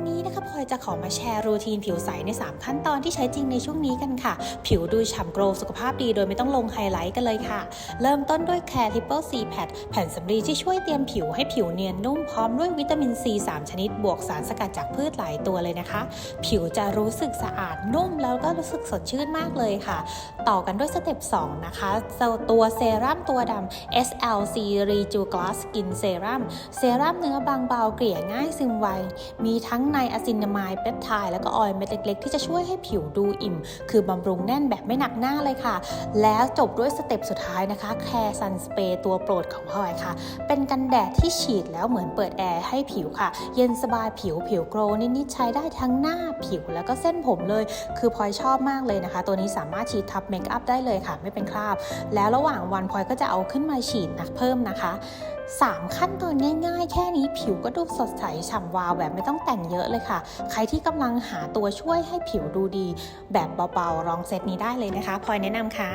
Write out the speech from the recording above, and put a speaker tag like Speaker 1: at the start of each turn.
Speaker 1: วันนี้นะคะพลอยจะขอมาแชร์รูทีนผิวใสใน 3 ขั้นตอนที่ใช้จริงในช่วงนี้กันค่ะ ผิวดูฉ่ำโกลว์สุขภาพดีโดยไม่ต้องลงไฮไลท์กันเลยค่ะ เริ่มต้นด้วย Care Triple C Pad แผ่นสำลีที่ช่วยเตรียมผิวให้ผิวเนียนนุ่มพร้อมด้วยวิตามิน C 3ชนิด บวกสารสกัดจากพืชหลายตัวเลยนะคะ ผิวจะรู้สึกสะอาดนุ่มแล้วก็รู้สึกสดชื่นมากเลยค่ะ ต่อกันด้วยสเต็ป2นะคะตัวเซรั่มตัวดำ SLC Reju Gloss Skin Serum เซรั่มเนื้อบางเบาเกลี่ยง่ายซึมไวมีทั้งในอะซินามายเปปไทด์แล้วก็ออยล์เม็ดเล็ก ๆ ที่จะช่วยให้ผิวดูอิ่ม คือบำรุงแน่นแบบไม่หนักหน้าเลยค่ะ แล้วจบด้วยสเต็ปสุดท้ายนะคะแคร์ซันสเปรย์ตัวโปรดของพลอยค่ะ เป็นกันแดดที่ฉีดแล้วเหมือนเปิดแอร์ให้ผิวค่ะ เย็นสบายผิวผิวโกลว์นิดๆใช้ได้ทั้งหน้าผิวแล้วก็เส้นผมเลย คือพลอยชอบมากเลยนะคะ ตัวนี้สามารถฉีดทับเมคอัพได้เลยค่ะ ไม่เป็นคราบ แล้วระหว่างวันพลอยก็จะเอาขึ้นมาฉีดนะเพิ่มนะคะ 3 ขั้นตอนง่ายๆ แค่นี้ผิวก็ดูสดใสฉ่ำวาวแบบไม่ต้องแต่งเยอะเลยค่ะ ใครที่กำลังหาตัวช่วยให้ผิวดูดี แบบเบาๆลองเซตนี้ได้เลยนะคะพลอยแนะนำค่ะ